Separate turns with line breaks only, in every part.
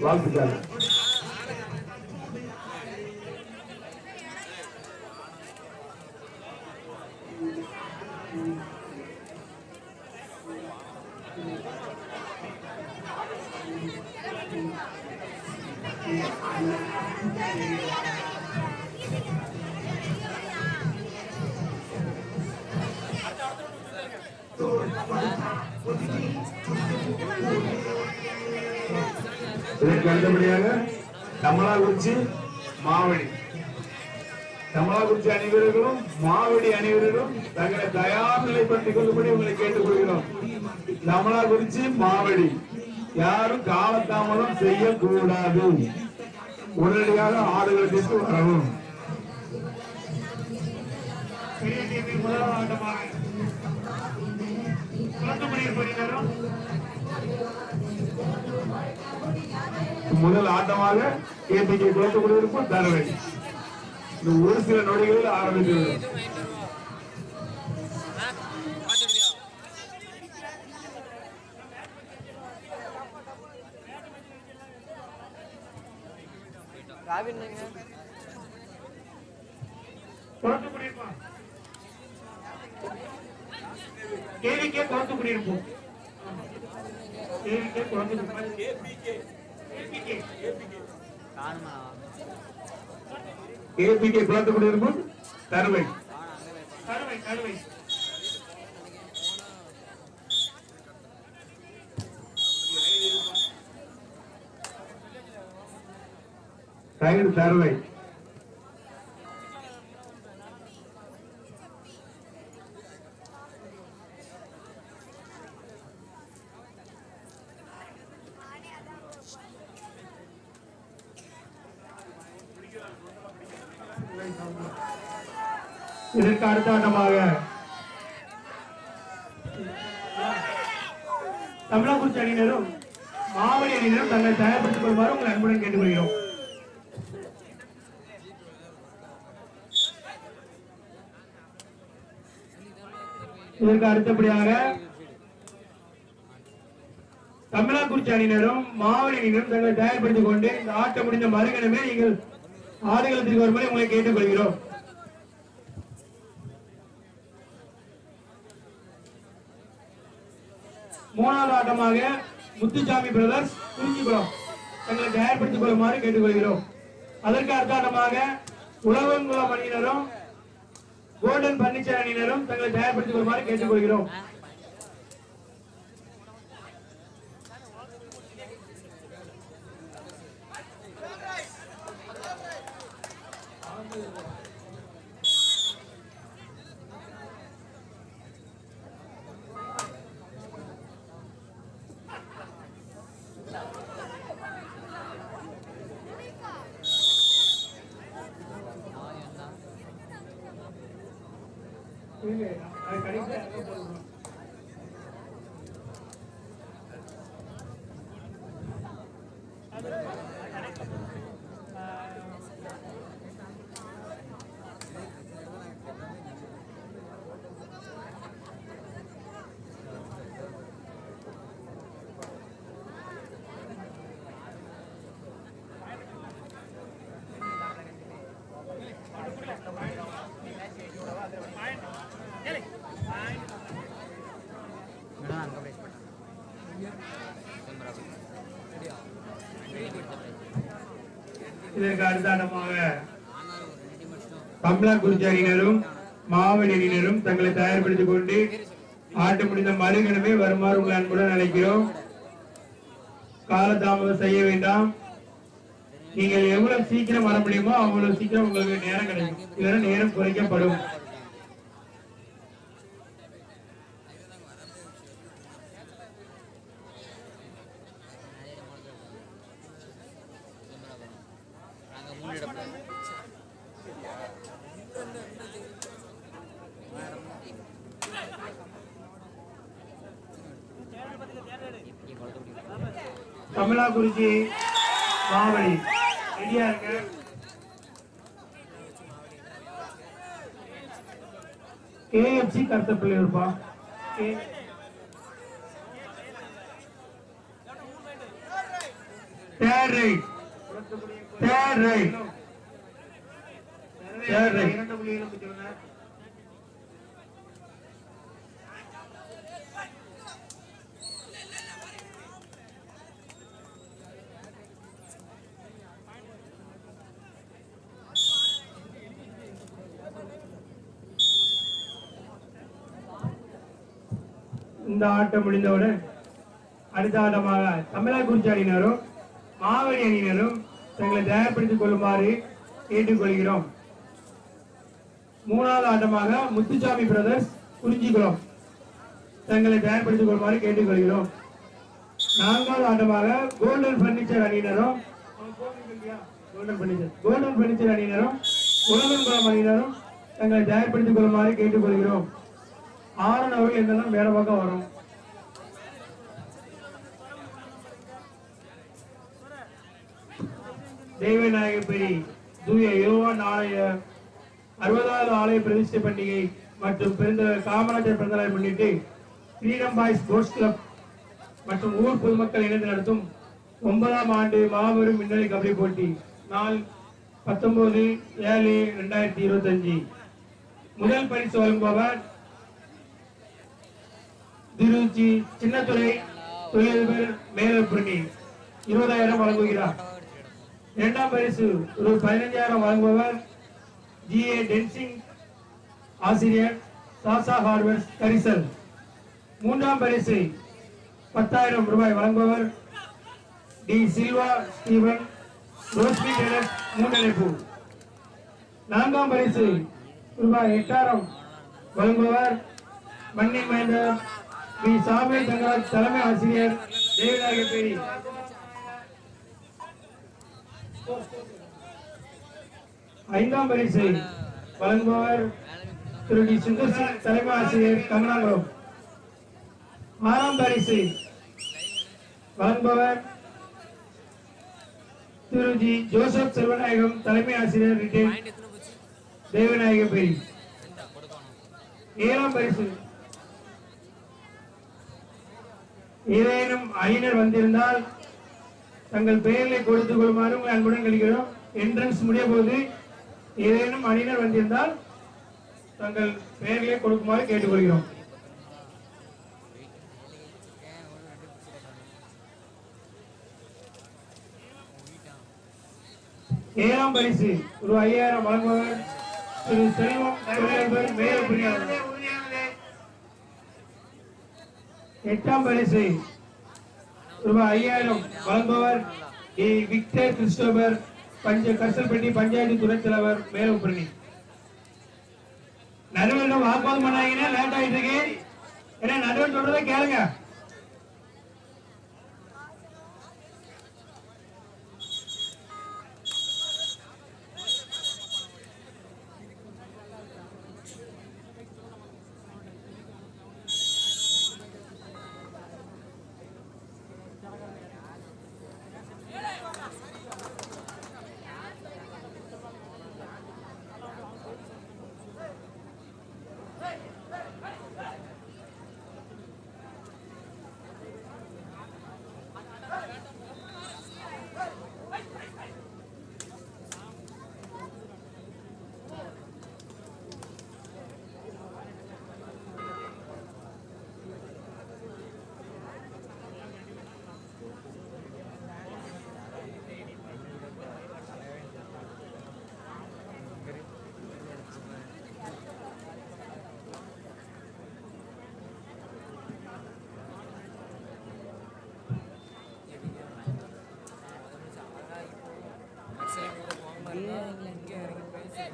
வாழ்த்துக்கள் கேட்டுக்கொள்கிறோம். கமலாகுறிச்சி மாவடி. யாரும் காலதாமதம் செய்யக்கூடாது. உடனடியாக ஆடுகளத்திற்கு வரவும்.
முதல் ஆட்டமாக
முதல் ஆட்டமாக கேபிகே குளத்துக்குடியிருப்பும் தரவை ஒரு சில நொடிகளில் ஆரம்பித்துள்ளது
கேவிக்கே குளத்துக்குடியிருப்போம் கேவிக்கே குளத்துக்குடியிருப்போம் கேபிகே
கேபிகே குளத்துக்குடியிருப்பும் தரவை
கருவை கருவை.
ரைடு தரவை
இதற்கு அடுத்த ஆட்டமாக தமிழகுறிச்சி அணியினரும் மாவடி அணியினரும் தங்களை தயார்படுத்திக் கொள்வார். உங்களை அன்புடன் கேட்டுக்கொள்கிறோம். இதற்கு அடுத்தபடியாக தமிழாக்குறிச்சி அணியினரும் மாவட்ட அணியினரும் தங்களை தயார்படுத்திக் கொண்டு இந்த ஆட்டம் முடிந்த மறுகணமே நீங்கள் ஆடுகளத்திற்கு வரும்படி உங்களை கேட்டுக்கொள்கிறோம். மூணாவது ஆட்டமாக முத்துசாமி பிரதர்ஸ் குறிஞ்சிபுரம் தங்களை தயார்படுத்திக் கொள்ளுமாறு கேட்டுக்கொள்கிறோம். அதற்கு அடுத்த ஆட்டமாக உழவங்குளம் அணியினரும் கோல்டன் பர்னிச்சர் அணியினரும் தங்களை தயார்படுத்திக் கொள்ளுமாறு கேட்டுக்கொள்கிறோம். அது கடைசியாக இதற்கு அனுதானமாக அணியினரும் மாவடி மாவடியினரும் தங்களை தயார்படுத்திக் கொண்டு ஆட்டம் முடிந்த மறுகணமே வருமாறு உங்கள் அன்புடன் அழைக்கிறோம். காலதாமதம் செய்ய வேண்டாம். நீங்கள் எவ்வளவு சீக்கிரம் வர முடியுமோ அவ்வளவு சீக்கிரம் உங்களுக்கு நேரம் கிடைக்கும். இல்லைன்னா நேரம் குறைக்கப்படும். கமலா குருஜி மாவழி ரெடியா இருங்க. கேஎஃப்சி கருத்தப்பள்ளி இருப்பா. Third right third right third right
இரண்டு புள்ளிகளும் பெற்றுள்ளனர்
இந்த ஆட்டம் முடிந்தவுடன் அடுத்த ஆட்டமாக தமிழகுறிச்சி அணியினரும் மாவடி அணியினரும் தங்களை தயார்படுத்திக் கொள்ளுமாறு கேட்டுக்கொள்கிறோம். மூணாவது ஆட்டமாக முத்துசாமி பிரதர்ஸ் குறிஞ்சிக்குளம் தங்களை தயார்படுத்திக் கொள்ளுமாறு கேட்டுக்கொள்கிறோம். நான்காவது ஆட்டமாக கோல்டன் பர்னிச்சர் அணியினரும் கோல்டன் பர்னிச்சர் கோல்டன் பர்னிச்சர் அணியினரும் உலகங்குளம் அணியினரும் தங்களை தயார்படுத்திக் கொள்ளுமாறு கேட்டுக்கொள்கிறோம். ஆரன் அவர்கள் என்னதான் வேற பக்கம் வரும்? தெய்வநாயகப்பெரி தூய யோவான் ஆலய அறுபதாவது ஆலய பிரதிஷ்டை பண்டிகை மற்றும் பிறந்த காமராஜர் பிறந்தநாளை முன்னிட்டு ஃப்ரீடம் பாய்ஸ் ஸ்போர்ட்ஸ் கிளப் மற்றும் ஊர் பொதுமக்கள் இணைந்து நடத்தும் ஒன்பதாம் ஆண்டு மாபெரும் மின்னணு கபடி போட்டி நாள் பத்தொன்பது ஏழு ரெண்டாயிரத்தி இருபத்தஞ்சு. முதல் பரிசு வழங்குபவர் திருச்சி சின்னத்துறை தொழிலதிபர் மேலப்புரணி இருபதாயிரம் வழங்குகிறார். இரண்டாம் பரிசு ஒரு பதினைஞ்சாயிரம் வழங்குபவர் ஜி ஏ டென்சிங் ஆசிரியர் சாசா ஹார்வர்ஸ் கரிசல். மூன்றாம் பரிசு பத்தாயிரம் ரூபாய் வழங்குபவர் டி சில்வா ஸ்டீவன் ரோஸ்மி டெலஸ் மூன்றழைப்பு நான்காம் பரிசு ரூபாய் எட்டாயிரம் வழங்குபவர் மன்னி மகேந்தர் பி சாமி தங்கராஜ் தலைமை ஆசிரியர் தேவநாயகப்பேரி ஐந்தாம் பரிசு வழங்குபவர் திரு டி சுந்தர் சிங் தலைமை ஆசிரியர் கமலாபுரம் ஆறாம் பரிசு வழங்குபவர் திரு ஜி ஜோசப் செல்வநாயகம் தலைமை ஆசிரியர் ரிட்டைன். தேவநாயகப்பேரி ஏழாம் பரிசு ஏதேனும் அணியினர் வந்திருந்தால் தங்கள் பெயர்களை கொடுத்துக் கொள்ளுமாறு உங்களை அன்புடன் கழிக்கிறோம் என்ட்ரன்ஸ் முடிய போது ஏதேனும் அணியினர் வந்திருந்தால் தங்கள் பெயர்களை கொடுக்குமாறு கேட்டுக்கொள்கிறோம். ஏழாம் பரிசு. ஒரு ஐயாயிரம் வழங்குபவர். திரு செல்வம் மேல மேலப்பிரியாளர் எட்டாம் பரிசு. ரூபாய் ஐயாயிரம் வழங்குபவர் ஏ விக்டர் கிறிஸ்டோபர் பஞ்ச கரிசல்பட்டி பஞ்சாயத்து துணைத் தலைவர் மேலப்பரணி நடுவர்கள் வாக்குவாதம் பண்ணாங்கன்னா லேட் ஆயிட்டு இருக்கு ஏன்னா நடுவன் சொல்றதை கேளுங்க.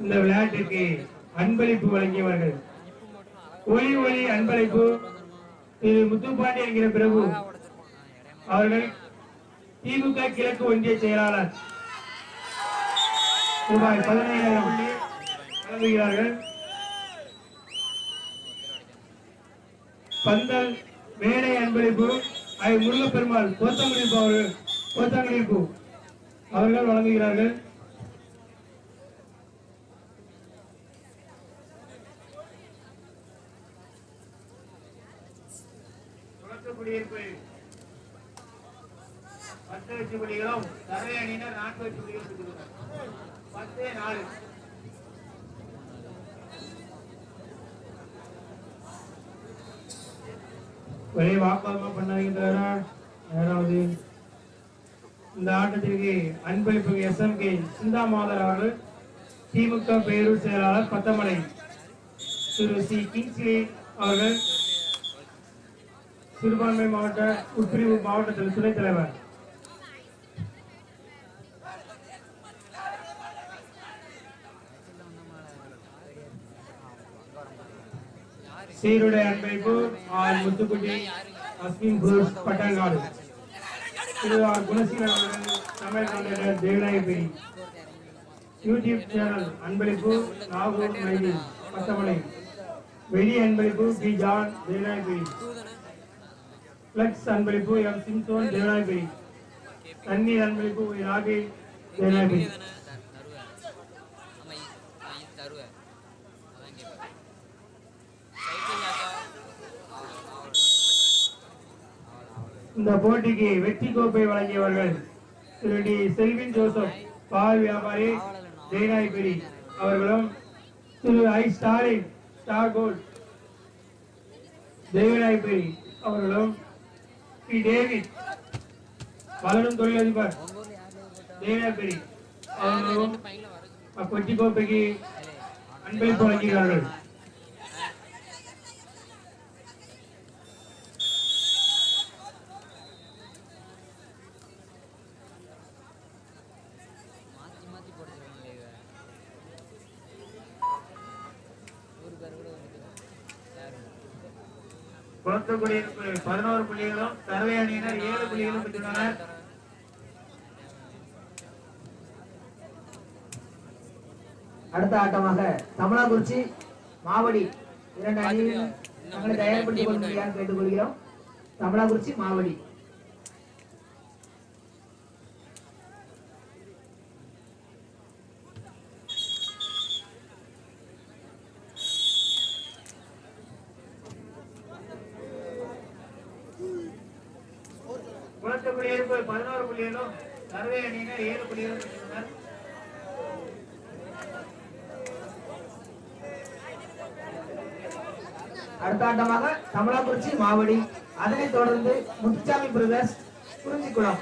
இந்த விளையாட்டிற்கு அன்பளிப்பு வழங்கியவர்கள். ஒளி ஒளி அன்பளிப்பு. திரு முத்துப்பாண்டி என்கிற பிரபு. அவர்கள் திமுக கிழக்கு ஒன்றிய செயலாளர். ரூபாய் பதினைந்தாயிரம் வழங்குகிறார்கள். பந்தல் மேடை அன்பளிப்பு. முருகப்பெருமாள் கோத்தங்குடிப்பு அவர்கள் கோத்தங்குடிப்பு அவர்கள் வழங்குகிறார்கள்.
தொடக்க
பத்து வெற்றி புள்ளிகளும் தரை அணியினர் நான்கு வெற்றி புள்ளிகளும் பத்து நாலு. ஒரே வாக்குவாதமா பண்ணாதீங்க யாராவது? இந்த ஆட்டத்திற்கு அன்பளிப்பு எஸ் எம் எஸ்எம்கே சிந்தாமாதர் அவர்கள் திமுக பேரூர் செயலாளர் பத்தமலை. திரு சி. கிங்ஸ்லி அவர்கள் சிறுபான்மை மாவட்ட உட்பிரிவு மாவட்டத்தில் துணைத் தலைவர். சீருடை அன்பைப்பு ஆர் முத்துக்குட்டி அஸ்மின் குரூஸ் பட்டங்காடு. திரு ஆர் குணசீலன் தமிழ் கலைஞர் தேவநாயகபுரி யூடியூப் சேனல் அன்பளிப்பு நாகூர் மைதி பத்தமலை. வெளி அன்பளிப்பு பி ஜான் தேவநாயகபுரி பிளக்ஸ் அன்பளிப்பு எம் சிம்சோன் தேவநாயகி தண்ணீர் அன்பளிப்பு ராகி தேவநாயகி இந்த போட்டிக்கு வெற்றி கோப்பை வழங்கியவர்கள் திரு டி. செல்வின் ஜோசப் பால் வியாபாரி ஜெயநாயகிரி அவர்களும் Thiru I. Stalin star gold தேவநாயகிரி அவர்களும். P David. வளரும் தொழிலதிபர். தேவநாயகிரி அவர்களும் வெற்றி கோப்பைக்கு அன்பளிப்பு வழங்குகிறார்கள்
மாற்றி
புள்ளிகளும் சர்வே அணியினர் ஏழு புள்ளிகளும் பெற்றுள்ளனர்.
அடுத்த ஆட்டமாக தமிழாக்குறிச்சி மாவடி இரண்டு அணியும் தங்களை தயார்படுத்திக் கொள்ளும்படியாக கேட்டுக்கொள்கிறோம். தமிழாக்குறிச்சி மாவடி
குளத்துக்குடியிருப்பு பதினோரு புள்ளிகளும் சர்வே அணியினர் ஏழு புள்ளிகளும் பெற்றுள்ளனர்
அடுத்த ஆட்டமாக தமிழாக்குறிச்சி மாவடி. அதனைத் தொடர்ந்து முத்துச்சாமி பிரதர்ஸ் குறிஞ்சிக்குளம்.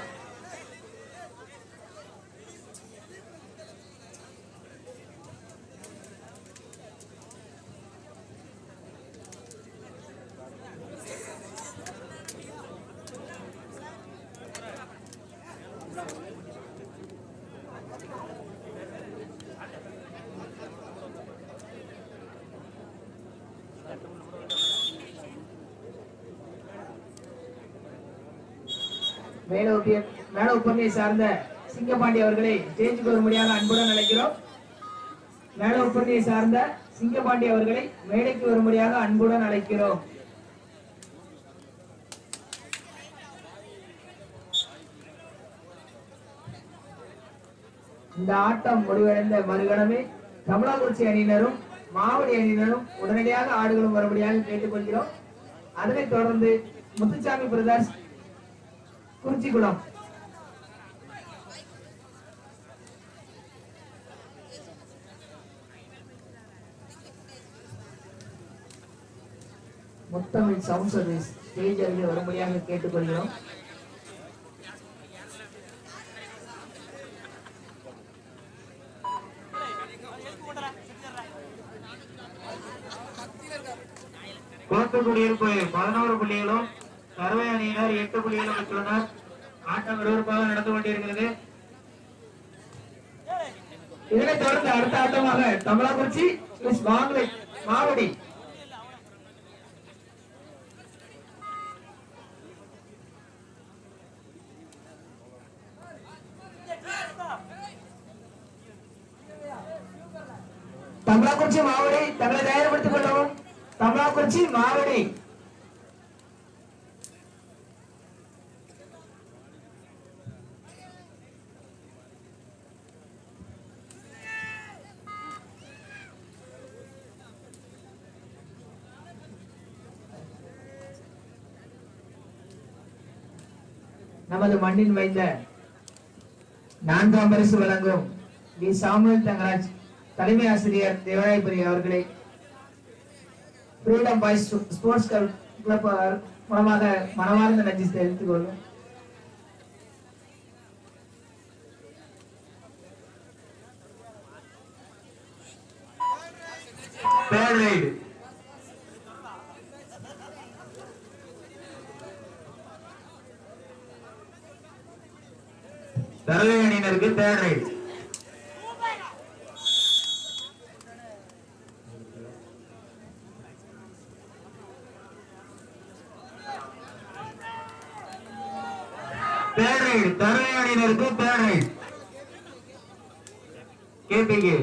மேல ஒப்பிய மேல சார்ந்த சிங்கபாண்டி அவர்களை ஸ்டேஜுக்கு வரும்படியாக அன்புடன் அழைக்கிறோம். மேல சார்ந்த சிங்கபாண்டி அவர்களை மேடைக்கு வரும்படியாக அன்புடன் அழைக்கிறோம். இந்த ஆட்டம் முடிவடைந்த மறுகணமே கமலாக்குறிச்சி அணியினரும் மாவடி அணியினரும் உடனடியாக ஆடுகளும் வரும்படியாக கேட்டுக்கொள்கிறோம். அதனைத் தொடர்ந்து Muthusamy brothers Kurichikulam Muthamizh sound service stage அருகே வரும்படியாக கேட்டுக்கொள்கிறோம்.
குளத்துக்குடியிருப்பு பதினோரு புள்ளிகளும் சர்வே அணியினர் எட்டு புள்ளிகளும் பெற்றுள்ளனர் ஆட்டம் விறுவிறுப்பாக நடந்து கொண்டிருக்கிறது.
இதனைத் தொடர்ந்து அடுத்த ஆட்டமாக தமிழாக்குறிச்சி வாங்கலை மாவடி தமிழாக்குறிச்சி மாவடி தங்களை தயார்படுத்திக் கொள்ளவும் தமிழாக்குறிச்சி மாவடி நமது மண்ணின் வைத்த நான்காம் பரிசு வழங்கும் வி. சாமுவேல் தங்கராஜ் தலைமை ஆசிரியர் தேவராயபுரி அவர்களை ஃப்ரீடம் பாய்ஸ் ஸ்போர்ட்ஸ் கிளப் மூலமாக மனமார்ந்த நன்றி தெரிவித்துக் கொள்ளும்
தேர்ட் தருவை அணியினருக்கு third ride third raid Tharavai அணியினருக்கு third raid KPK.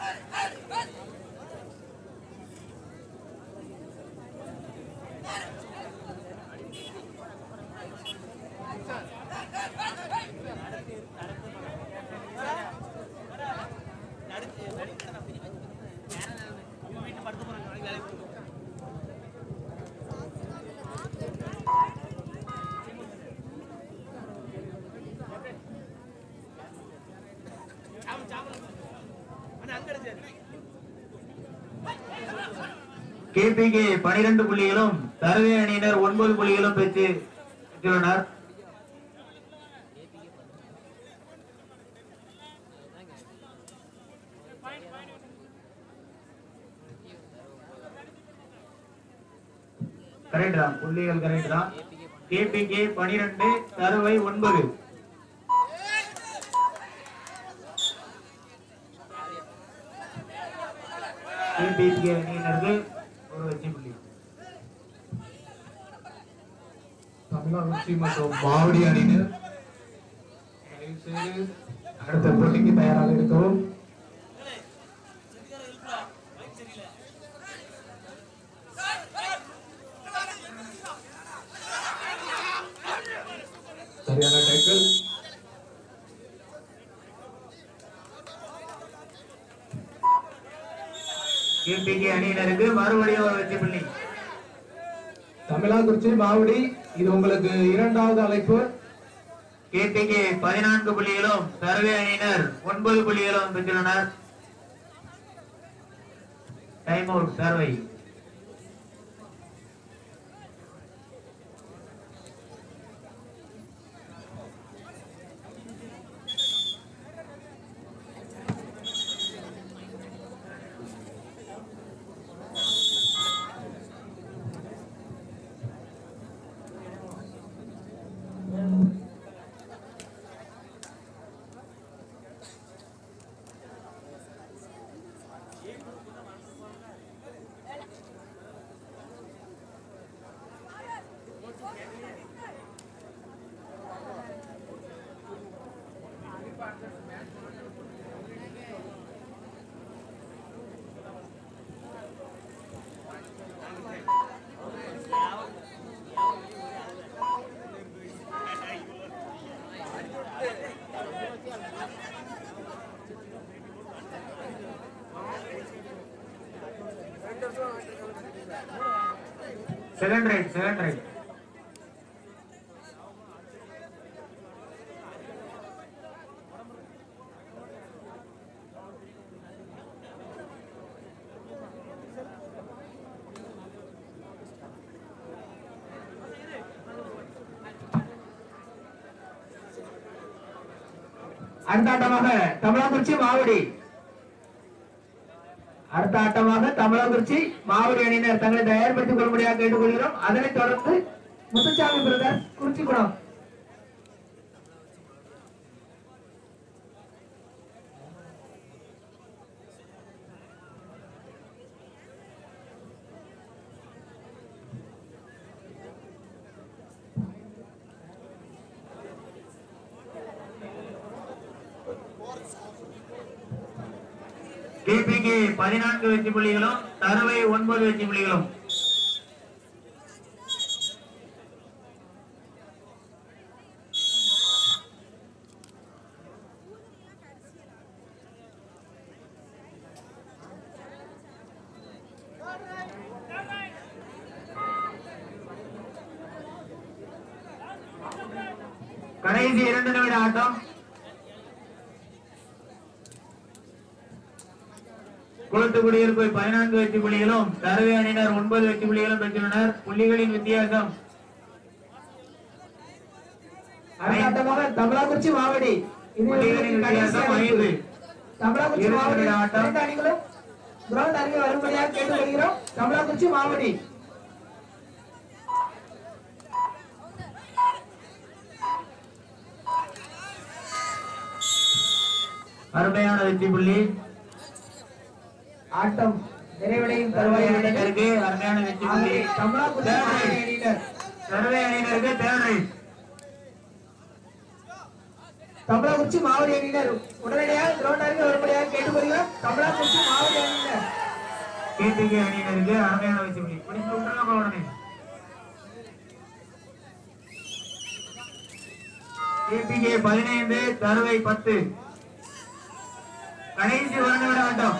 ¡Hey, hey! KPK பனிரெண்டு புள்ளிகளும் தருவே அணியினர் ஒன்பது புள்ளிகளும் பெற்று பெற்றுள்ளனர் கரெக்ட் தான். புள்ளிகள் கரெக்ட் தான். கேபிகே பனிரெண்டு தருவை ஒன்பது. கேபிகே அணியினர்கள் ஒரு வெற்றி புள்ளி
தமிழக மற்றும் மாவடி அணியினர். அடுத்த போட்டிக்கு தயாராக இருக்கவும். சரியான டேக்கிள்
கேபிகே அணியினருக்கு மறுபடியும் ஒரு வெற்றி புள்ளி.
தமிழாக்குறிச்சி மாவடி இது உங்களுக்கு இரண்டாவது அழைப்பு.
கேபிகே பதினான்கு புள்ளிகளும் சர்வே அணியினர் ஒன்பது புள்ளிகளும் பெற்றுள்ளனர். டைம் அவுட் சர்வை செகண்ட் ரைட் செகண்ட் ரைட்
அடுத்த ஆட்டமாக தமிழாக்குறிச்சி மாவடி அடுத்த ஆட்டமாக மாவட்ட அணியினர் தங்களை தயார்படுத்திக் கொள்ளும்படியாக கேட்டுக்கொள்கிறோம். அதனைத் தொடர்ந்து முத்துச்சாமி பிரதர் குறிச்சிக்குளம்
பதினான்கு வெற்றி புள்ளிகளும் தருவை ஒன்பது வெற்றி புள்ளிகளும். கடைசி இரண்டு நிமிட ஆட்டம். குளத்து குடியிருப்பு பதினான்கு வெற்றி புள்ளிகளும் தருவை அணியினர் ஒன்பது வெற்றி புள்ளிகளும் பெற்றுள்ளனர் புள்ளிகளின் வித்தியாசம்.
தமிழாக்குறிச்சி மாவடி.
புள்ளிகளின் வித்தியாசம். ஐந்து.
தமிழாக்குறிச்சி
இறுதி
மாவடி
நிமிட ஆட்டம்.
இரண்டு அணிகளும்? கிரவுண்ட் அருகே வரும்படியாக கேட்டுக்கொள்கிறோம். தமிழாக்குறிச்சி மாவடி.
அருமையான வெற்றி புள்ளி.
ஆட்டம் நிறைவடையும்
தருவை
தருவாயில் உள்ளது.
அணியினருக்கு அருமையான வெற்றி தருவை அணியினருக்கு தேர்ட் ரைட்
தமிழாக்குறிச்சி மாவடி அணியினர் உடனடியாக கிரவுண்ட் அருகே வரும்படியாக கேட்டுக்கொள்கிறோம். தமிழாக்குறிச்சி மாவடி அணியினர்
கேடிகே அணியினருக்கு அருமையான வெற்றி விட்டுருங்க உடனே. கேபிகே பதினைந்து தருவை பத்து. கடைசி ஒரு நிமிட ஆட்டம்